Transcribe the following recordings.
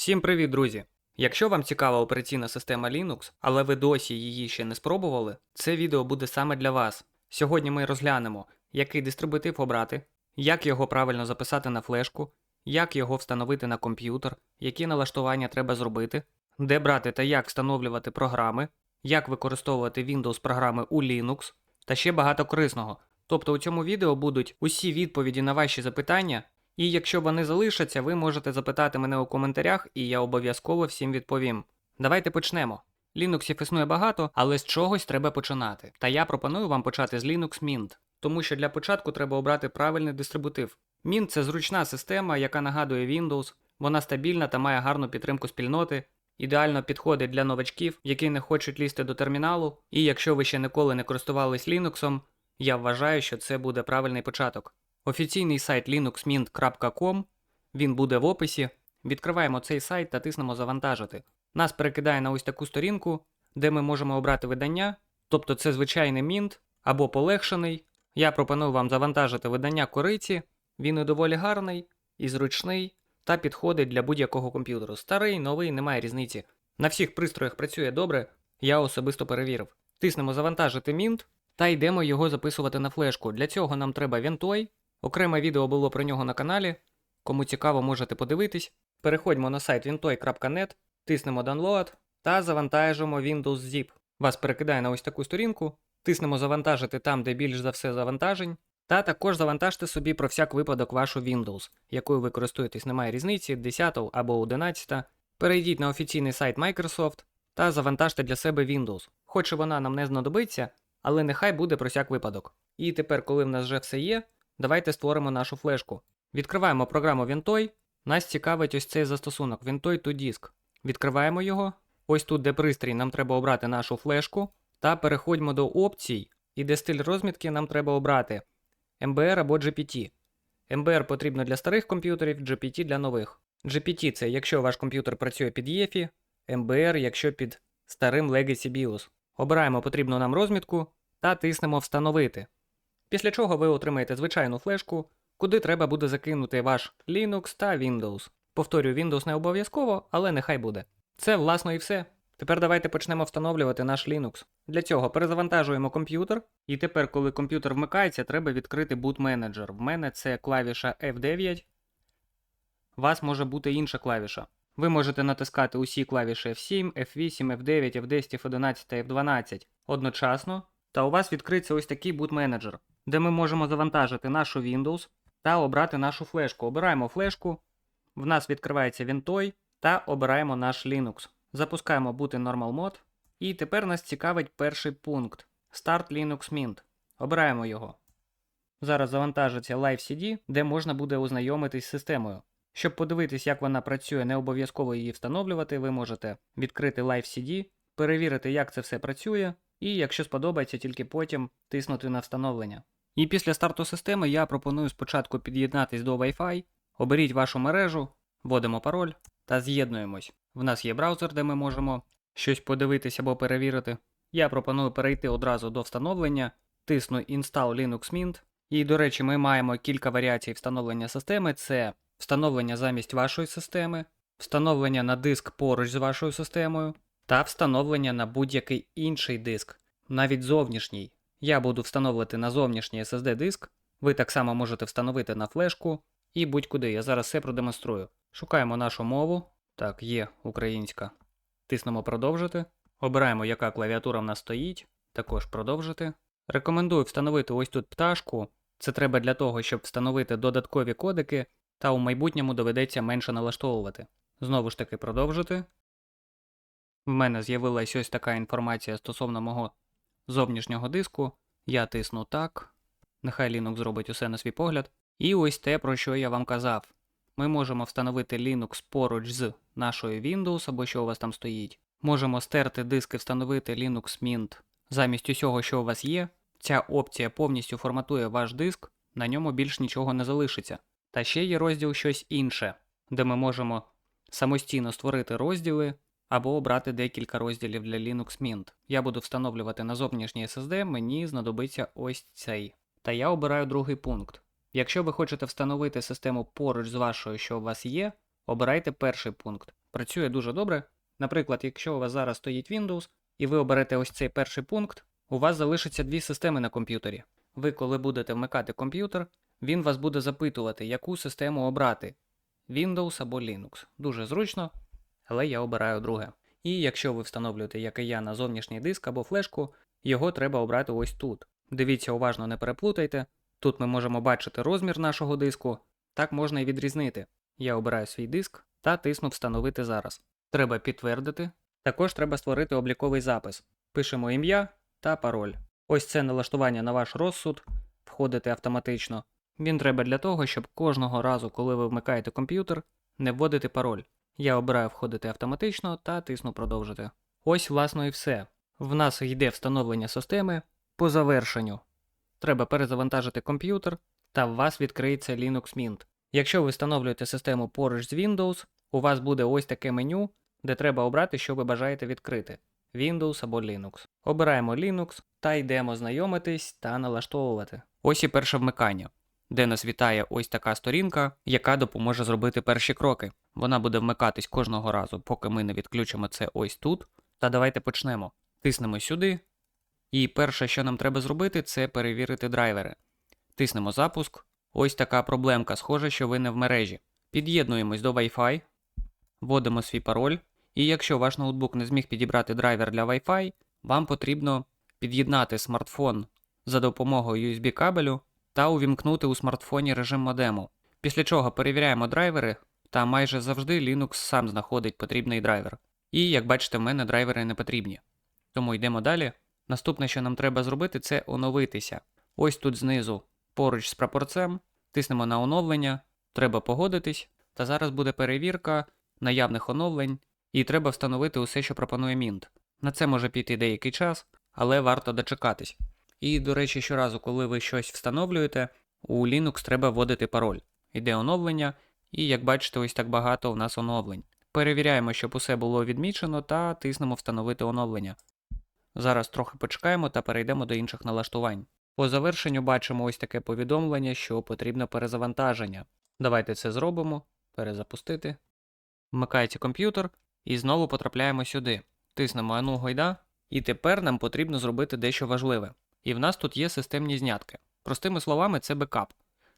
Всім привіт, друзі! Якщо вам цікава операційна система Linux, але ви досі її ще не спробували, це відео буде саме для вас. Сьогодні ми розглянемо, який дистрибутив обрати, як його правильно записати на флешку, як його встановити на комп'ютер, які налаштування треба зробити, де брати та як встановлювати програми, як використовувати Windows програми у Linux та ще багато корисного. Тобто у цьому відео будуть усі відповіді на ваші запитання, і якщо вони залишаться, ви можете запитати мене у коментарях, і я обов'язково всім відповім. Давайте почнемо. Linux існує багато, але з чогось треба починати. Та я пропоную вам почати з Linux Mint, тому що для початку треба обрати правильний дистрибутив. Mint це зручна система, яка нагадує Windows, вона стабільна та має гарну підтримку спільноти, ідеально підходить для новачків, які не хочуть лізти до терміналу, і якщо ви ще ніколи не користувались Linux, я вважаю, що це буде правильний початок. Офіційний сайт linuxmint.com, він буде в описі. Відкриваємо цей сайт та тиснемо завантажити. Нас перекидає на ось таку сторінку, де ми можемо обрати видання, тобто це звичайний Mint або полегшений. Я пропоную вам завантажити видання кориці, він і доволі гарний і зручний та підходить для будь-якого комп'ютеру. Старий, новий, немає різниці. На всіх пристроях працює добре, я особисто перевірив. Тиснемо завантажити Mint та йдемо його записувати на флешку. Для цього нам треба Ventoy. Окреме відео було про нього на каналі. Кому цікаво, можете подивитись. Переходьмо на сайт vintoy.net, тиснемо Download та завантажимо Windows Zip. Вас перекидає на ось таку сторінку. Тиснемо завантажити там, де більш за все завантажень. Та також завантажте собі про всяк випадок вашу Windows, якою ви користуєтесь, немає різниці, 10 або 11. Перейдіть на офіційний сайт Microsoft та завантажте для себе Windows. Хоч вона нам не знадобиться, але нехай буде про всяк випадок. І тепер, коли в нас вже все є, давайте створимо нашу флешку. Відкриваємо програму Ventoy. Нас цікавить ось цей застосунок Ventoy to Disk. Відкриваємо його. Ось тут, де пристрій, нам треба обрати нашу флешку. Та переходьмо до опцій, і де стиль розмітки нам треба обрати MBR або GPT. MBR потрібно для старих комп'ютерів, GPT для нових. GPT це якщо ваш комп'ютер працює під EFI, MBR якщо під старим Legacy BIOS. Обираємо потрібну нам розмітку та тиснемо Встановити. Після чого ви отримаєте звичайну флешку, куди треба буде закинути ваш Linux та Windows. Повторюю, Windows не обов'язково, але нехай буде. Це власно і все. Тепер давайте почнемо встановлювати наш Linux. Для цього перезавантажуємо комп'ютер, і тепер, коли комп'ютер вмикається, треба відкрити Boot Manager. В мене це клавіша F9. У вас може бути інша клавіша. Ви можете натискати усі клавіші F7, F8, F9, F10, F11 та F12 одночасно, та у вас відкриться ось такий Boot Manager, де ми можемо завантажити нашу Windows та обрати нашу флешку. Обираємо флешку, в нас відкривається Ventoy та обираємо наш Linux. Запускаємо in Normal Mode. І тепер нас цікавить перший пункт Start Linux Mint. Обираємо його. Зараз завантажиться Live CD, де можна буде ознайомитись з системою. Щоб подивитись, як вона працює, не обов'язково її встановлювати, ви можете відкрити Live CD, перевірити, як це все працює, і якщо сподобається, тільки потім тиснути на встановлення. І після старту системи я пропоную спочатку під'єднатись до Wi-Fi, оберіть вашу мережу, вводимо пароль та з'єднуємось. В нас є браузер, де ми можемо щось подивитись або перевірити. Я пропоную перейти одразу до встановлення, тисну Install Linux Mint. І, до речі, ми маємо кілька варіацій встановлення системи: це встановлення замість вашої системи, встановлення на диск поруч з вашою системою, та встановлення на будь-який інший диск, навіть зовнішній. Я буду встановлювати на зовнішній SSD диск, ви так само можете встановити на флешку і будь-куди. Я зараз все продемонструю. Шукаємо нашу мову. Так, є українська. Тиснемо продовжити. Обираємо, яка клавіатура в нас стоїть. Також продовжити. Рекомендую встановити ось тут пташку. Це треба для того, щоб встановити додаткові кодики, та у майбутньому доведеться менше налаштовувати. Знову ж таки, продовжити. В мене з'явилась ось така інформація стосовно мого зовнішнього диску. Я тисну так. Нехай Linux зробить усе на свій погляд. І ось те, про що я вам казав. Ми можемо встановити Linux поруч з нашою Windows або що у вас там стоїть. Можемо стерти диск і встановити Linux Mint замість усього, що у вас є. Ця опція повністю форматує ваш диск, на ньому більш нічого не залишиться. Та ще є розділ щось інше, де ми можемо самостійно створити розділи або обрати декілька розділів для Linux Mint. Я буду встановлювати на зовнішній SSD, мені знадобиться ось цей. Та я обираю другий пункт. Якщо ви хочете встановити систему поруч з вашою, що у вас є, обирайте перший пункт. Працює дуже добре. Наприклад, якщо у вас зараз стоїть Windows, і ви оберете ось цей перший пункт, у вас залишиться дві системи на комп'ютері. Ви, коли будете вмикати комп'ютер, він вас буде запитувати, яку систему обрати: Windows або Linux. Дуже зручно, але я обираю друге. І якщо ви встановлюєте, як і я, на зовнішній диск або флешку, його треба обрати ось тут. Дивіться уважно, не переплутайте. Тут ми можемо бачити розмір нашого диску, так можна і відрізнити. Я обираю свій диск та тисну Встановити зараз. Треба підтвердити. Також треба створити обліковий запис. Пишемо ім'я та пароль. Ось це налаштування на ваш розсуд, входити автоматично. Він треба для того, щоб кожного разу, коли ви вмикаєте комп'ютер, не вводити пароль. Я обираю входити автоматично та тисну продовжити. Ось, власно, і все. В нас йде встановлення системи по завершенню. Треба перезавантажити комп'ютер, та в вас відкриється Linux Mint. Якщо ви встановлюєте систему поруч з Windows, у вас буде ось таке меню, де треба обрати, що ви бажаєте відкрити: Windows або Linux. Обираємо Linux та йдемо знайомитись та налаштовувати. Ось і перше вмикання, де нас вітає ось така сторінка, яка допоможе зробити перші кроки. Вона буде вмикатись кожного разу, поки ми не відключимо це ось тут. Та давайте почнемо. Тиснемо сюди. І перше, що нам треба зробити, це перевірити драйвери. Тиснемо запуск. Ось така проблемка, схоже, що ви не в мережі. Під'єднуємось до Wi-Fi, вводимо свій пароль, і якщо ваш ноутбук не зміг підібрати драйвер для Wi-Fi, вам потрібно під'єднати смартфон за допомогою USB кабелю та увімкнути у смартфоні режим модему. Після чого перевіряємо драйвери, та майже завжди Linux сам знаходить потрібний драйвер. І як бачите, в мене драйвери не потрібні. Тому йдемо далі. Наступне, що нам треба зробити, це оновитися. Ось тут знизу, поруч з прапорцем, тиснемо на оновлення, треба погодитись, та зараз буде перевірка наявних оновлень, і треба встановити усе, що пропонує Mint. На це може піти деякий час, але варто дочекатись. І, до речі, щоразу, коли ви щось встановлюєте, у Linux треба вводити пароль. Іде оновлення, і як бачите, ось так багато у нас оновлень. Перевіряємо, щоб усе було відмічено, та тиснемо Встановити оновлення. Зараз трохи почекаємо та перейдемо до інших налаштувань. По завершенню бачимо ось таке повідомлення, що потрібно перезавантаження. Давайте це зробимо. Перезапустити. Вмикається комп'ютер і знову потрапляємо сюди. Тиснемо Ану гайда, і тепер нам потрібно зробити дещо важливе. І в нас тут є системні знятки. Простими словами, це бекап.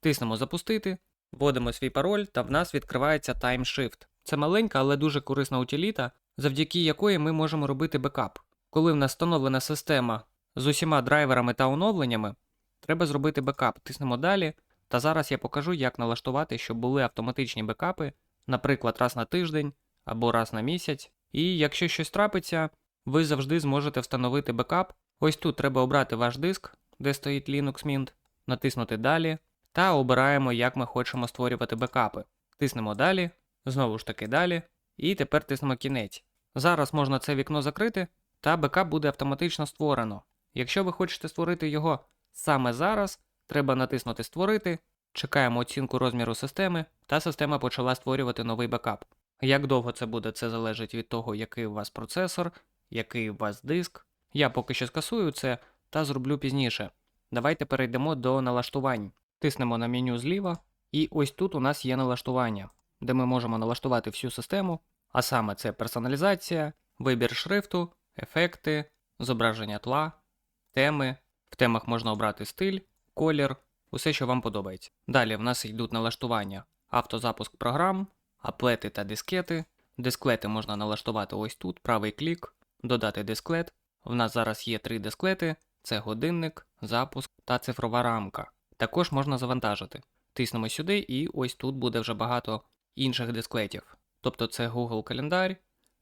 Тиснемо Запустити, вводимо свій пароль, та в нас відкривається Time Shift. Це маленька, але дуже корисна утиліта, завдяки якої ми можемо робити бекап. Коли в нас встановлена система з усіма драйверами та оновленнями, треба зробити бекап. Тиснемо далі. Та зараз я покажу, як налаштувати, щоб були автоматичні бекапи, наприклад, раз на тиждень або раз на місяць. І якщо щось трапиться, ви завжди зможете встановити бекап. Ось тут треба обрати ваш диск, де стоїть Linux Mint, натиснути Далі та обираємо, як ми хочемо створювати бекапи. Тиснемо далі, знову ж таки далі, і тепер тиснемо кінець. Зараз можна це вікно закрити, та бекап буде автоматично створено. Якщо ви хочете створити його саме зараз, треба натиснути Створити, чекаємо оцінку розміру системи, та система почала створювати новий бекап. Як довго це буде, це залежить від того, який у вас процесор, який у вас диск. Я поки що скасую це та зроблю пізніше. Давайте перейдемо до налаштувань. Тиснемо на меню зліва, і ось тут у нас є налаштування, де ми можемо налаштувати всю систему, а саме це персоналізація, вибір шрифту, ефекти, зображення тла, теми. В темах можна обрати стиль, колір, усе, що вам подобається. Далі в нас йдуть налаштування, автозапуск програм, аплети та дискети. Дисклети можна налаштувати ось тут, правий клік, додати дисклет. В нас зараз є три дисклети: це годинник, запуск та цифрова рамка. Також можна завантажити. Тиснемо сюди, і ось тут буде вже багато інших дисклетів. Тобто це Google календар,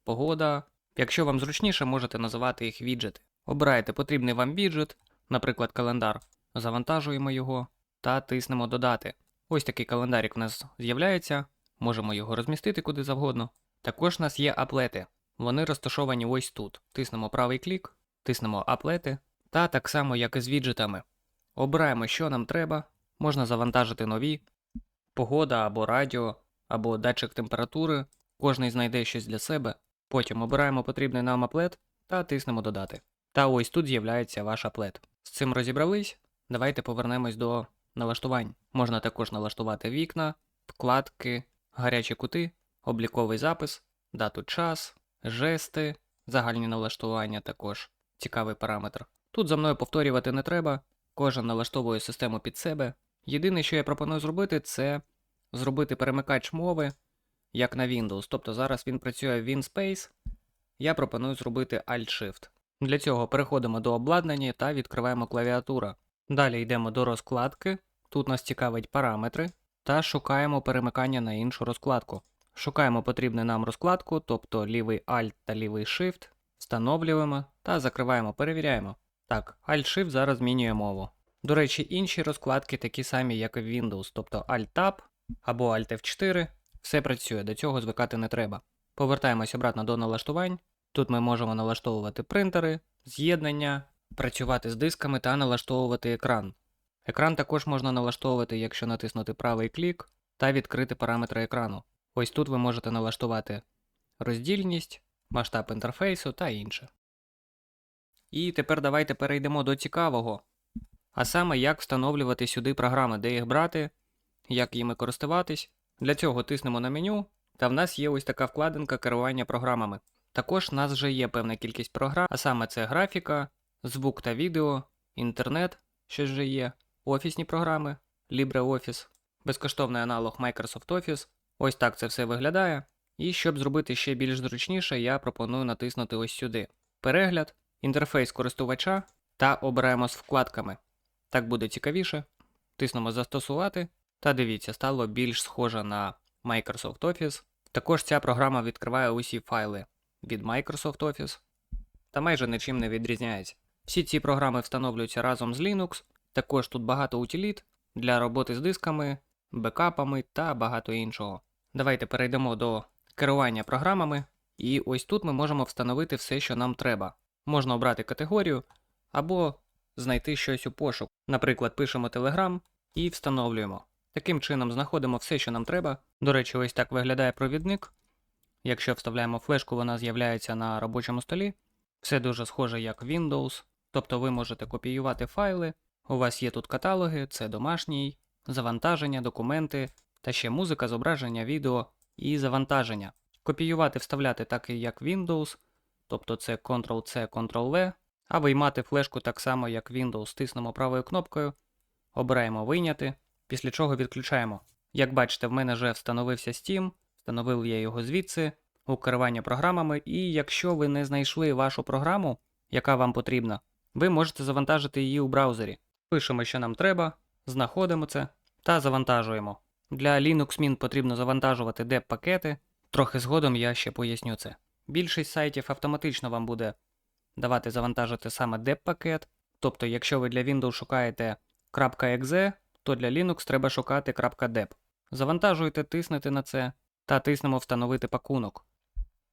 погода. Якщо вам зручніше, можете називати їх віджити. Обираєте потрібний вам віджит, наприклад, календар, завантажуємо його та тиснемо Додати. Ось такий календарик в нас з'являється, можемо його розмістити куди завгодно. Також у нас є аплети. Вони розташовані ось тут. Тиснемо правий клік, тиснемо аплети, та так само, як і з віджитами. Обираємо, що нам треба, можна завантажити нові, погода або радіо, або датчик температури, кожний знайде щось для себе. Потім обираємо потрібний нам аплет та тиснемо Додати. Та ось тут з'являється ваш аплет. З цим розібрались. Давайте повернемось до налаштувань. Можна також налаштувати вікна, вкладки, гарячі кути, обліковий запис. дату час, жести, загальні налаштування також. Цікавий параметр. Тут за мною повторювати не треба, кожен налаштовує систему під себе. Єдине, що я пропоную зробити, це зробити перемикач мови, як на Windows. Тобто зараз він працює в WinSpace. Я пропоную зробити Alt-Shift. Для цього переходимо до обладнання та відкриваємо клавіатура. Далі йдемо до розкладки. Тут нас цікавить параметри та шукаємо перемикання на іншу розкладку. Шукаємо потрібну нам розкладку, тобто лівий Alt та лівий Shift, встановлюємо та закриваємо, перевіряємо. Так, Alt-Shift зараз змінює мову. До речі, інші розкладки такі самі, як і в Windows, тобто Alt-Tab або Alt F4, все працює, до цього звикати не треба. Повертаємось обратно до налаштувань. Тут ми можемо налаштовувати принтери, з'єднання, працювати з дисками та налаштовувати екран. Екран також можна налаштовувати, якщо натиснути правий клік та відкрити параметри екрану. Ось тут ви можете налаштувати роздільність, масштаб інтерфейсу та інше. І тепер давайте перейдемо до цікавого. А саме, як встановлювати сюди програми, де їх брати, як їми користуватись. Для цього тиснемо на меню, та в нас є ось така вкладинка керування програмами. Також в нас вже є певна кількість програм, а саме це графіка, звук та відео, інтернет, що вже є, офісні програми, LibreOffice, безкоштовний аналог Microsoft Office. Ось так це все виглядає. І щоб зробити ще більш зручніше, я пропоную натиснути ось сюди: Перегляд, інтерфейс користувача та обираємо з вкладками. Так буде цікавіше. Тиснемо Застосувати. Та дивіться, стало більш схоже на Microsoft Office. Також ця програма відкриває усі файли від Microsoft Office та майже нічим не відрізняється. Всі ці програми встановлюються разом з Linux. Також тут багато утиліт для роботи з дисками, бекапами та багато іншого. Давайте перейдемо до керування програмами, і ось тут ми можемо встановити все, що нам треба. Можна обрати категорію або знайти щось у пошук. Наприклад, пишемо Telegram і встановлюємо. Таким чином знаходимо все, що нам треба. До речі, ось так виглядає провідник. Якщо вставляємо флешку, вона з'являється на робочому столі. Все дуже схоже як Windows. Тобто ви можете копіювати файли. У вас є тут каталоги, це домашній, завантаження, документи, та ще музика, зображення, відео і завантаження. Копіювати, вставляти так як Windows, тобто це Ctrl-C, Ctrl-V, а виймати флешку так само, як Windows, тиснемо правою кнопкою, обираємо вийняти, після чого відключаємо. Як бачите, в мене вже встановився Steam, встановив я його звідси у керування програмами, і якщо ви не знайшли вашу програму, яка вам потрібна, ви можете завантажити її у браузері. Пишемо, що нам треба, знаходимо це та завантажуємо. Для Linux Mint потрібно завантажувати деп-пакети, трохи згодом я ще поясню це. Більшість сайтів автоматично вам буде давати завантажити саме деп-пакет, тобто, якщо ви для Windows шукаєте .exe, то для Linux треба шукати .deb. Завантажуєте, тиснете на це та тиснемо Встановити пакунок.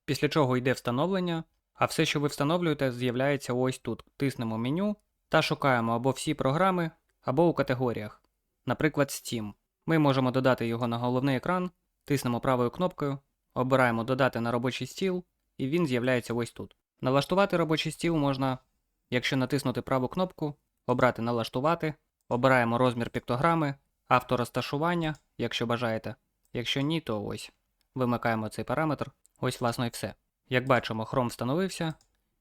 Після чого йде встановлення, а все, що ви встановлюєте, з'являється ось тут. Тиснемо меню та шукаємо або всі програми, або у категоріях, наприклад, Steam. Ми можемо додати його на головний екран, тиснемо правою кнопкою, обираємо Додати на робочий стіл, і він з'являється ось тут. Налаштувати робочий стіл можна, якщо натиснути праву кнопку, обрати Налаштувати, обираємо розмір піктограми, авторозташування, якщо бажаєте. Якщо ні, то ось. Вимикаємо цей параметр. Ось, власне, і все. Як бачимо, Chrome встановився.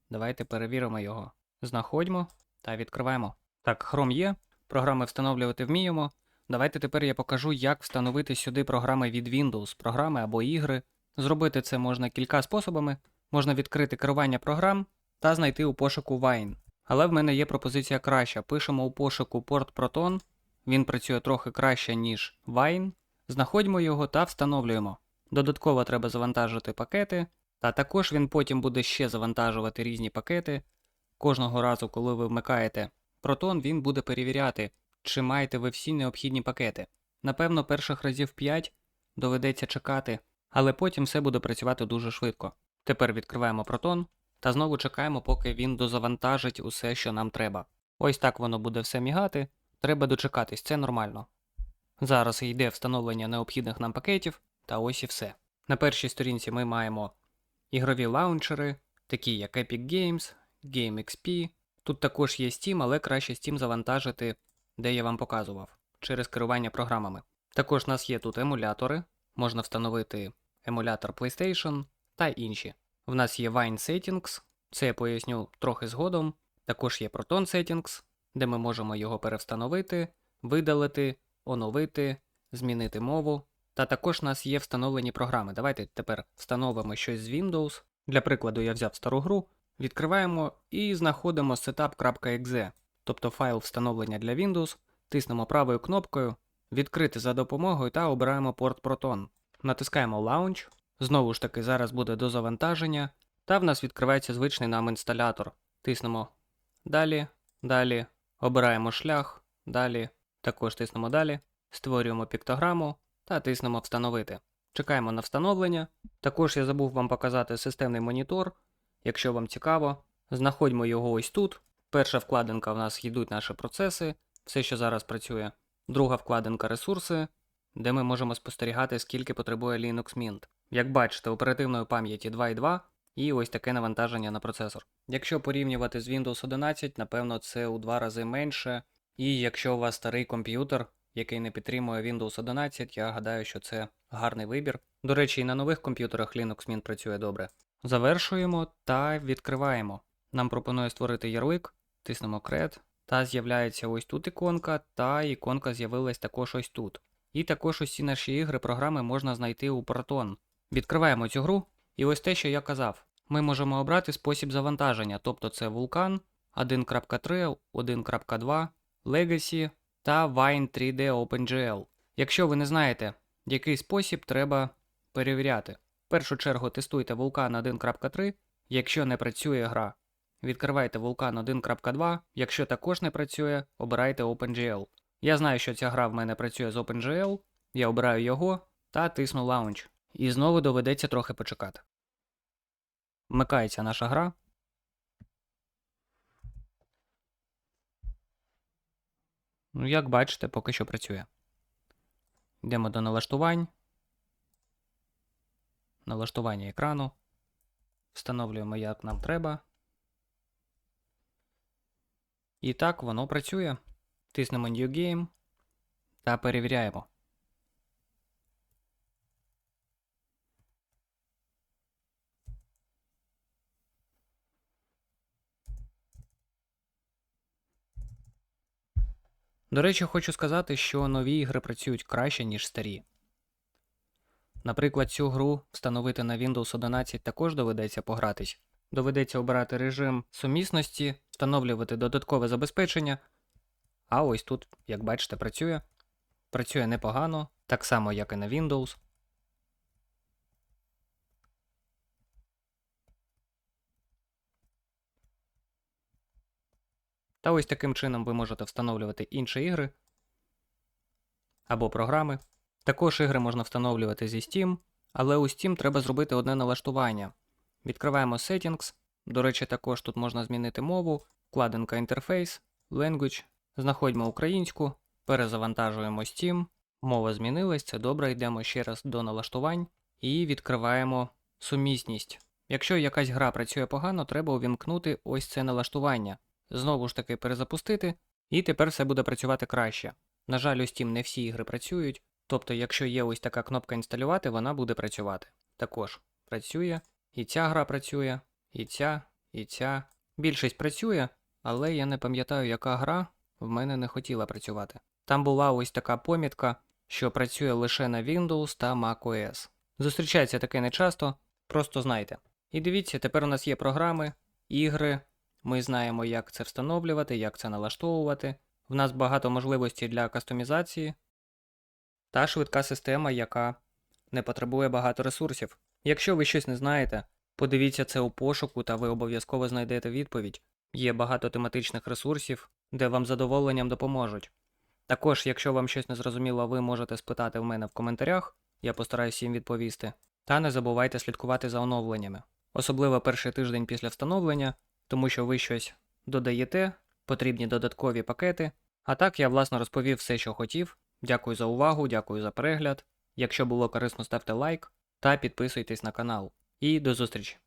Давайте перевіримо його. Знаходьмо та відкриваємо. Так, Chrome є. Програми встановлювати вміємо. Давайте тепер я покажу, як встановити сюди програми від Windows, програми або ігри. Зробити це можна кілька способами. Можна відкрити керування програм та знайти у пошуку Wine. Але в мене є пропозиція краща. Пишемо у пошуку порт Proton. Він працює трохи краще, ніж Wine. Знаходьмо його та встановлюємо. Додатково треба завантажити пакети, та також він потім буде ще завантажувати різні пакети. Кожного разу, коли ви вмикаєте Proton, він буде перевіряти, чи маєте ви всі необхідні пакети. Напевно, перших разів 5 доведеться чекати, але потім все буде працювати дуже швидко. Тепер відкриваємо Proton та знову чекаємо, поки він дозавантажить усе, що нам треба. Ось так воно буде все мігати. Треба дочекатись, це нормально. Зараз йде встановлення необхідних нам пакетів, та ось і все. На першій сторінці ми маємо ігрові лаунчери, такі як Epic Games, GameXP. Тут також є Steam, але краще Steam завантажити, де я вам показував, через керування програмами. Також у нас є тут емулятори, можна встановити емулятор PlayStation, та інші. В нас є Wine Settings, це я поясню трохи згодом. Також є Proton Settings, де ми можемо його перевстановити, видалити, оновити, змінити мову. Та також у нас є встановлені програми. Давайте тепер встановимо щось з Windows. Для прикладу, я взяв стару гру, відкриваємо і знаходимо setup.exe, тобто файл встановлення для Windows, тиснемо правою кнопкою, відкрити за допомогою та обираємо порт Proton. Натискаємо Launch. Знову ж таки, зараз буде до завантаження, та в нас відкривається звичний нам інсталятор. Тиснемо Далі, далі, обираємо шлях, далі, також тиснемо далі, створюємо піктограму та тиснемо Встановити. Чекаємо на встановлення. Також я забув вам показати системний монітор. Якщо вам цікаво, знаходьмо його ось тут. Перша вкладинка в нас йдуть наші процеси, все, що зараз працює. Друга вкладинка ресурси, де ми можемо спостерігати, скільки потребує Linux Mint. Як бачите, оперативної пам'яті 2.2 і ось таке навантаження на процесор. Якщо порівнювати з Windows 11, напевно, це у два рази менше. І якщо у вас старий комп'ютер, який не підтримує Windows 11, я гадаю, що це гарний вибір. До речі, і на нових комп'ютерах Linux Mint працює добре. Завершуємо та відкриваємо. Нам пропонує створити ярлик, тиснемо Create, та з'являється ось тут іконка, та іконка з'явилась також ось тут. І також усі наші ігри, програми можна знайти у Proton. Відкриваємо цю гру, і ось те, що я казав. Ми можемо обрати спосіб завантаження, тобто це Vulkan 1.3, 1.2, Legacy та Wine 3D OpenGL. Якщо ви не знаєте, який спосіб треба перевіряти. Першу чергу тестуйте Vulkan 1.3, якщо не працює гра. Відкривайте Vulkan 1.2, якщо також не працює, обирайте OpenGL. Я знаю, що ця гра в мене працює з OpenGL, я обираю його та тисну Launch. І знову доведеться трохи почекати. Вмикається наша гра. Ну, як бачите, поки що працює. Йдемо до налаштувань. Налаштування екрану. Встановлюємо, як нам треба. І так воно працює. Тиснемо New Game та перевіряємо. До речі, хочу сказати, що нові ігри працюють краще, ніж старі. Наприклад, цю гру встановити на Windows 11 також доведеться погратись. Доведеться обирати режим сумісності, встановлювати додаткове забезпечення. А ось тут, як бачите, працює. Працює непогано, так само, як і на Windows. Та ось таким чином ви можете встановлювати інші ігри або програми. Також ігри можна встановлювати зі Steam, але у Steam треба зробити одне налаштування. Відкриваємо Settings. До речі, також тут можна змінити мову, вкладинка Interface, Language. Знаходьмо українську, перезавантажуємо Steam. Мова змінилась, це добре, йдемо ще раз до налаштувань і відкриваємо сумісність. Якщо якась гра працює погано, треба увімкнути ось це налаштування знову ж таки перезапустити, і тепер все буде працювати краще. На жаль, у Steam не всі ігри працюють, тобто, якщо є ось така кнопка інсталювати, вона буде працювати. Також працює, і ця гра працює, і ця, і ця. Більшість працює, але я не пам'ятаю, яка гра в мене не хотіла працювати. Там була ось така помітка, що працює лише на Windows та macOS. Зустрічається таке нечасто, просто знайте. І дивіться, тепер у нас є програми, ігри. Ми знаємо, як це встановлювати, як це налаштовувати. В нас багато можливостей для кастомізації та швидка система, яка не потребує багато ресурсів. Якщо ви щось не знаєте, подивіться це у пошуку та ви обов'язково знайдете відповідь. Є багато тематичних ресурсів, де вам задоволенням допоможуть. Також, якщо вам щось не зрозуміло, ви можете спитати в мене в коментарях, я постараюся їм відповісти. Та не забувайте слідкувати за оновленнями, особливо перший тиждень після встановлення тому що ви щось додаєте, потрібні додаткові пакети. А так я власне розповів все, що хотів. Дякую за увагу, дякую за перегляд. Якщо було корисно, ставте лайк та підписуйтесь на канал. І до зустрічі!